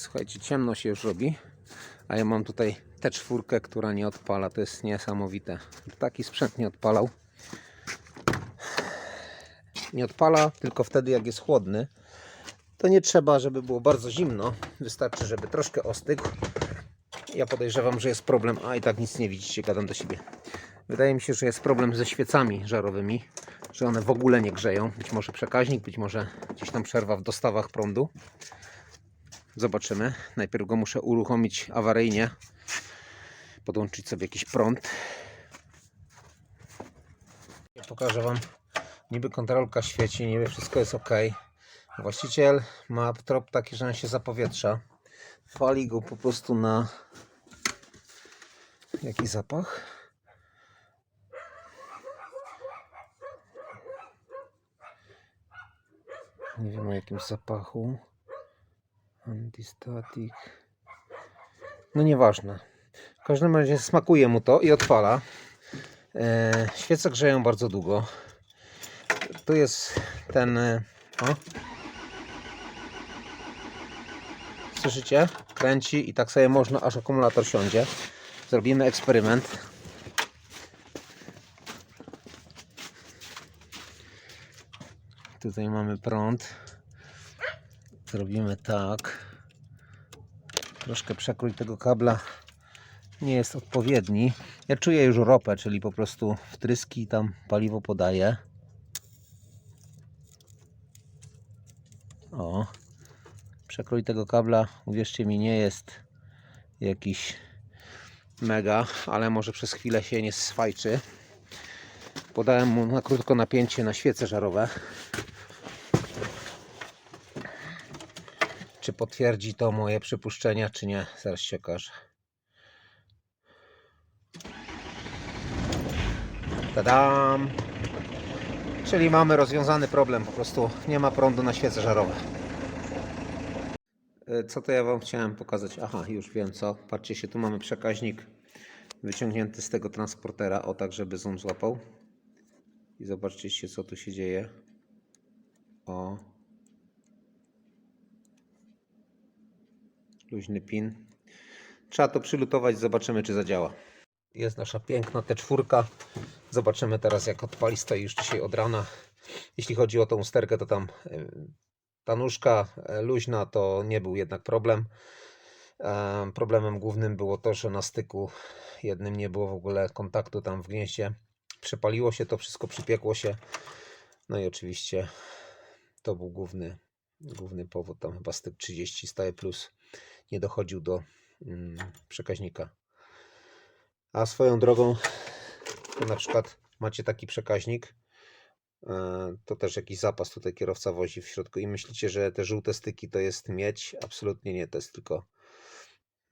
Słuchajcie, ciemno się już robi, a ja mam tutaj tę czwórkę, która nie odpala. To jest niesamowite. Taki sprzęt nie odpalał. Nie odpala tylko wtedy, jak jest chłodny. To nie trzeba, żeby było bardzo zimno. Wystarczy, żeby troszkę ostygł. Ja podejrzewam, że jest problem. A i tak nic nie widzicie, gadam do siebie. Wydaje mi się, że jest problem ze świecami żarowymi, że one w ogóle nie grzeją. Być może przekaźnik, być może gdzieś tam przerwa w dostawach prądu. Zobaczymy. Najpierw go muszę uruchomić awaryjnie. Podłączyć sobie jakiś prąd. Ja pokażę Wam. Niby kontrolka świeci, niby wszystko jest ok. Właściciel ma trop taki, że on się zapowietrza. Pali go po prostu na jaki zapach? Nie wiem o jakimś zapachu. Antistatic. No nieważne. W każdym razie smakuje mu to i odpala. E, świece grzeją bardzo długo. Tu jest ten. e, O. Słyszycie? Kręci i tak sobie można, aż akumulator siądzie. Zrobimy eksperyment. Tutaj mamy prąd. Zrobimy tak. Troszkę przekrój tego kabla nie jest odpowiedni. Ja czuję już ropę, czyli po prostu wtryski tam paliwo podaje. O. Przekrój tego kabla, uwierzcie mi, nie jest jakiś mega, ale może przez chwilę się nie swajczy. Podałem mu na krótko napięcie na świece żarowe. Potwierdzi to moje przypuszczenia, czy nie? Zaraz się okaże. Tadam! Czyli mamy rozwiązany problem, po prostu nie ma prądu na świece żarowe. E, Co to ja Wam chciałem pokazać? Aha, już wiem co. Patrzcie się, tu mamy przekaźnik wyciągnięty z tego transportera, o tak, żeby zoom złapał. I zobaczcie się, co tu się dzieje. O. Luźny pin. Trzeba to przylutować, zobaczymy, czy zadziała. Jest nasza piękna T4. Zobaczymy teraz, jak odpali. Stoi już dzisiaj od rana. Jeśli chodzi o tą usterkę, to tam ta nóżka e, luźna to nie był jednak problem. Problemem głównym było to, że na styku jednym nie było w ogóle kontaktu tam w gnieździe. Przepaliło się to, wszystko przypiekło się. No i oczywiście to był główny, główny powód. Tam chyba styk 30 staje plus nie dochodził do mm, przekaźnika. A swoją drogą, na przykład macie taki przekaźnik, e, to też jakiś zapas tutaj kierowca wozi w środku i myślicie, że te żółte styki to jest miedź? Absolutnie nie, to jest tylko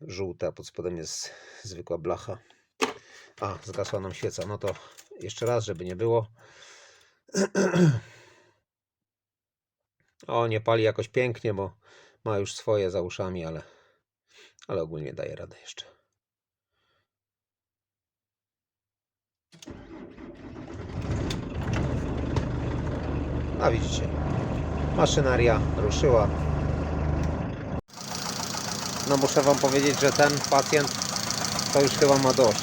żółte, a pod spodem jest zwykła blacha. A, zgasła nam świeca. No to jeszcze raz, żeby nie było. O, nie pali jakoś pięknie, bo ma już swoje za uszami, ale, ale ogólnie daje radę jeszcze. A widzicie, maszynaria ruszyła. No muszę Wam powiedzieć, że ten pacjent to już chyba ma dość.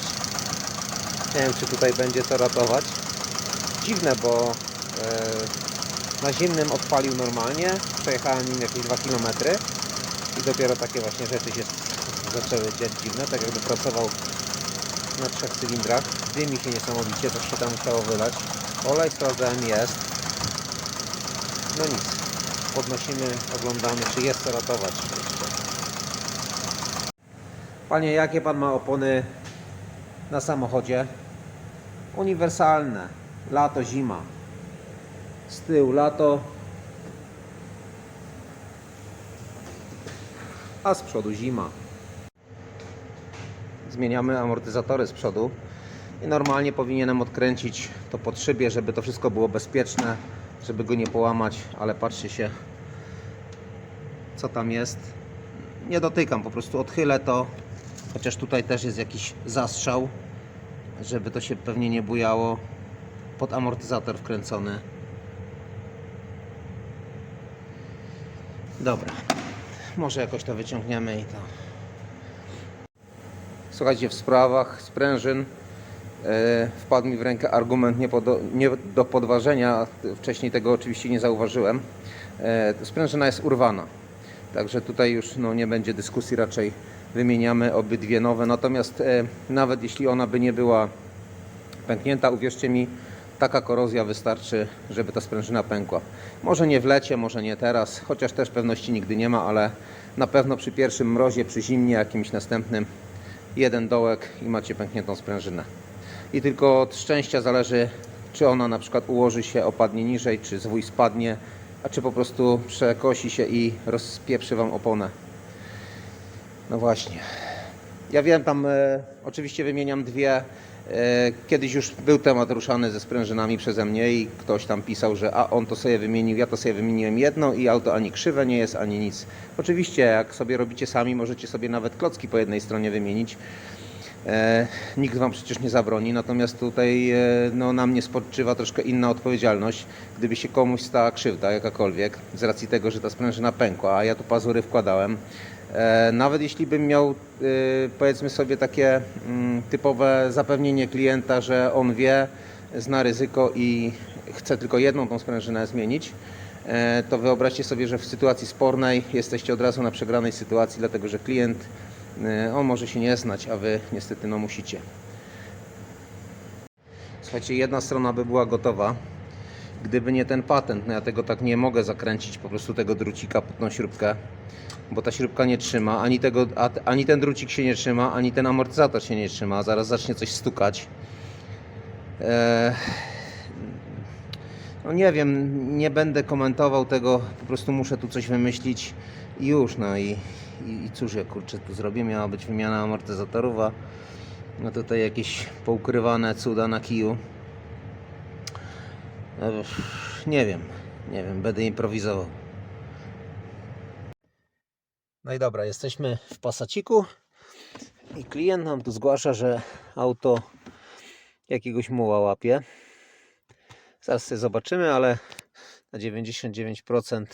Nie wiem, czy tutaj będzie co ratować. Dziwne, bo e, na zimnym odpalił normalnie. Przejechałem nim jakieś 2 km i dopiero takie właśnie rzeczy się zaczęły dziać dziwne, tak jakby pracował na trzech cylindrach. Dymi się niesamowicie, coś się tam musiało wylać. Olej sprawdzałem jest. No nic. Podnosimy, oglądamy, czy jest co ratować. Panie, jakie pan ma opony na samochodzie? Uniwersalne. Lato, zima. Z tyłu lato. A z przodu zima. Zmieniamy amortyzatory z przodu. I normalnie powinienem odkręcić to pod szybie, żeby to wszystko było bezpieczne, żeby go nie połamać, ale patrzcie się, co tam jest. Nie dotykam, po prostu odchylę to, chociaż tutaj też jest jakiś zastrzał, żeby to się pewnie nie bujało. Pod amortyzator wkręcony. Dobra. może jakoś to wyciągniemy i to. Słuchajcie, w sprawach sprężyn e, wpadł mi w rękę argument nie, nie do podważenia. Wcześniej tego oczywiście nie zauważyłem. E, sprężyna jest urwana. Także tutaj już no, nie będzie dyskusji, raczej wymieniamy obydwie nowe. Natomiast e, nawet jeśli ona by nie była pęknięta, uwierzcie mi, taka korozja wystarczy, żeby ta sprężyna pękła. Może nie w lecie, może nie teraz, chociaż też pewności nigdy nie ma, ale na pewno przy pierwszym mrozie, przy zimnie jakimś następnym, jeden dołek i macie pękniętą sprężynę. I tylko od szczęścia zależy, czy ona na przykład ułoży się, opadnie niżej, czy zwój spadnie, a czy po prostu przekosi się i rozpieprzy Wam oponę. No właśnie. Ja wiem, tam e, oczywiście wymieniam dwie. E, kiedyś już był temat ruszany ze sprężynami przeze mnie i ktoś tam pisał, że a on to sobie wymienił, ja to sobie wymieniłem jedno i auto ani krzywe nie jest, ani nic. Oczywiście, jak sobie robicie sami, możecie sobie nawet klocki po jednej stronie wymienić. E, nikt Wam przecież nie zabroni, natomiast tutaj e, no, na mnie spoczywa troszkę inna odpowiedzialność. Gdyby się komuś stała krzywda jakakolwiek, z racji tego, że ta sprężyna pękła, a ja tu pazury wkładałem, nawet jeśli bym miał, e, powiedzmy sobie, takie mm, typowe zapewnienie klienta, że on wie, zna ryzyko i chce tylko jedną tą sprężynę zmienić, e, to wyobraźcie sobie, że w sytuacji spornej jesteście od razu na przegranej sytuacji, dlatego że klient E, On może się nie znać, a wy niestety no musicie. Słuchajcie, jedna strona by była gotowa. Gdyby nie ten patent, no ja tego tak nie mogę zakręcić po prostu tego drucika pod tą śrubkę, bo ta śrubka nie trzyma, ani, tego, ani ten drucik się nie trzyma, ani ten amortyzator się nie trzyma. Zaraz zacznie coś stukać. Eee, no nie wiem, nie będę komentował tego, po prostu muszę tu coś wymyślić i już, no i, i, i cóż ja kurczę tu zrobię, miała być wymiana amortyzatorów, a no tutaj jakieś poukrywane cuda na kiju. E, Nie wiem, nie wiem, będę improwizował. No i dobra, jesteśmy w Pasaciku i klient nam tu zgłasza, że auto jakiegoś muła łapie. Zaraz sobie zobaczymy, ale na 99%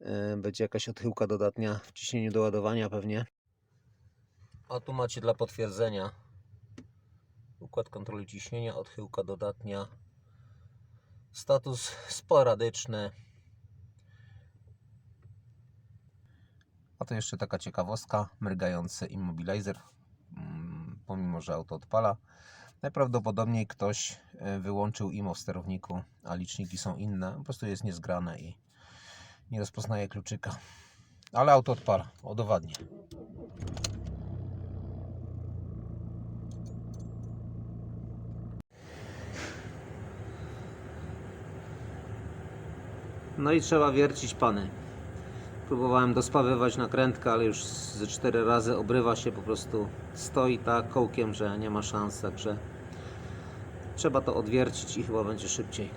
y, będzie jakaś odchyłka dodatnia w ciśnieniu do ładowania pewnie. A tu macie dla potwierdzenia układ kontroli ciśnienia, odchyłka dodatnia, status sporadyczny. A to jeszcze taka ciekawostka, mrygający immobilizer, mm, pomimo że auto odpala. Najprawdopodobniej ktoś e, wyłączył IMO w sterowniku, a liczniki są inne. Po prostu jest niezgrane i nie rozpoznaje kluczyka. Ale auto odpala, odowadnie. No i trzeba wiercić pany. Próbowałem dospawywać nakrętkę, ale już ze cztery razy obrywa się, po prostu stoi tak kołkiem, że nie ma szans, także trzeba to odwiercić i chyba będzie szybciej.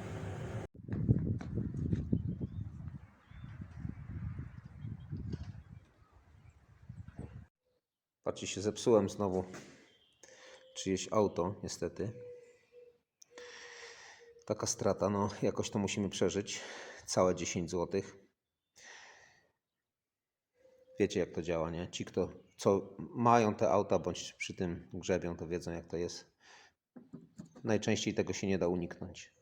Patrzcie, się zepsułem znowu czyjeś auto, niestety. Taka strata, no jakoś to musimy przeżyć. Całe 10 zł. Wiecie jak to działa, nie? Ci, kto co mają te auta, bądź przy tym grzebią, to wiedzą jak to jest. Najczęściej tego się nie da uniknąć.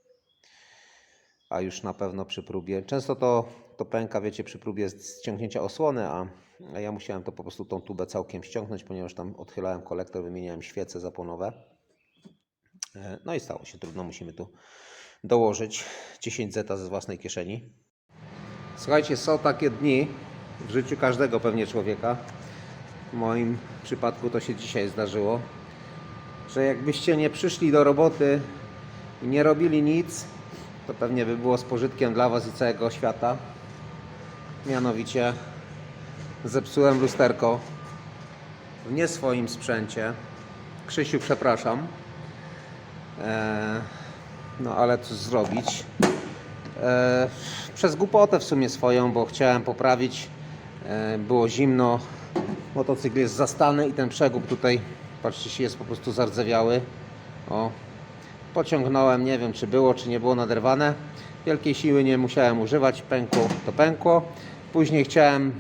A już na pewno przy próbie. Często to, to pęka, wiecie, przy próbie ściągnięcia osłony, a, a ja musiałem to po prostu tą tubę całkiem ściągnąć, ponieważ tam odchylałem kolektor, wymieniałem świece zaponowe. E, No i stało się trudno, musimy tu dołożyć 10 zeta ze własnej kieszeni. Słuchajcie, są takie dni w życiu każdego pewnie człowieka. W moim przypadku to się dzisiaj zdarzyło, że jakbyście nie przyszli do roboty i nie robili nic, to pewnie by było z pożytkiem dla Was i całego świata. Mianowicie zepsułem lusterko w nie swoim sprzęcie. Krzysiu, przepraszam. Eee, no ale co zrobić? E, przez głupotę w sumie swoją, bo chciałem poprawić. E, było zimno. Motocykl jest zastany i ten przegub tutaj, patrzcie, jest po prostu zardzewiały. O, pociągnąłem, nie wiem czy było, czy nie było naderwane. Wielkiej siły nie musiałem używać, pękło to pękło. Później chciałem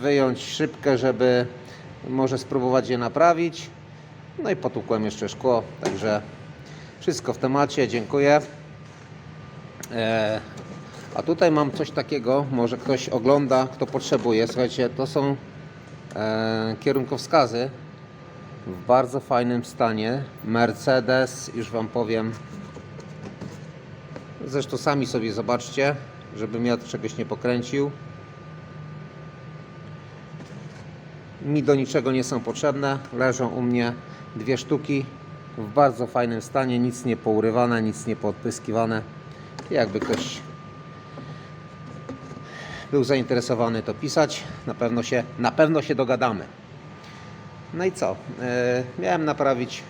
wyjąć szybkę, żeby może spróbować je naprawić. No i potłukłem jeszcze szkło, także wszystko w temacie, dziękuję. E, a tutaj mam coś takiego, może ktoś ogląda, kto potrzebuje. Słuchajcie, to są e, kierunkowskazy w bardzo fajnym stanie. Mercedes, już Wam powiem. Zresztą sami sobie zobaczcie, żebym ja czegoś nie pokręcił. Mi do niczego nie są potrzebne. Leżą u mnie dwie sztuki w bardzo fajnym stanie, nic nie pourywane, nic nie poodpyskiwane. Jakby ktoś był zainteresowany, to pisać. Na pewno się, na pewno się dogadamy. No i co? E, miałem naprawić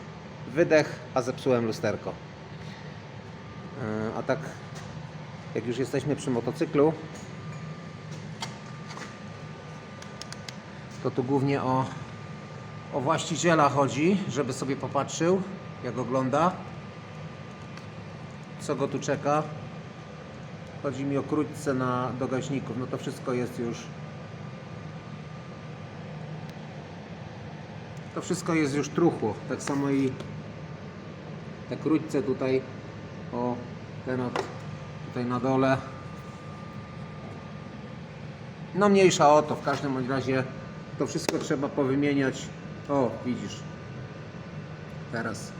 wydech, a zepsułem lusterko. E, a tak, jak już jesteśmy przy motocyklu, to tu głównie o, o właściciela chodzi, żeby sobie popatrzył, jak ogląda, co go tu czeka. Chodzi mi o krótce na do gaźników, no to wszystko jest już to wszystko jest już truchło. Tak samo i te krótce tutaj o ten od, tutaj na dole no mniejsza o to, w każdym razie to wszystko trzeba powymieniać. O, widzisz. Teraz.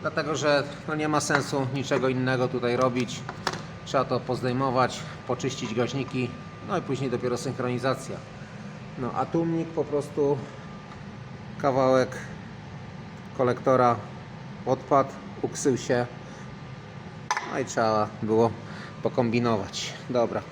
Dlatego, że no nie ma sensu niczego innego tutaj robić. Trzeba to pozdejmować, poczyścić gaźniki, no i później dopiero synchronizacja. No a tłumnik po prostu kawałek kolektora odpadł, uksył się. No i trzeba było pokombinować. Dobra,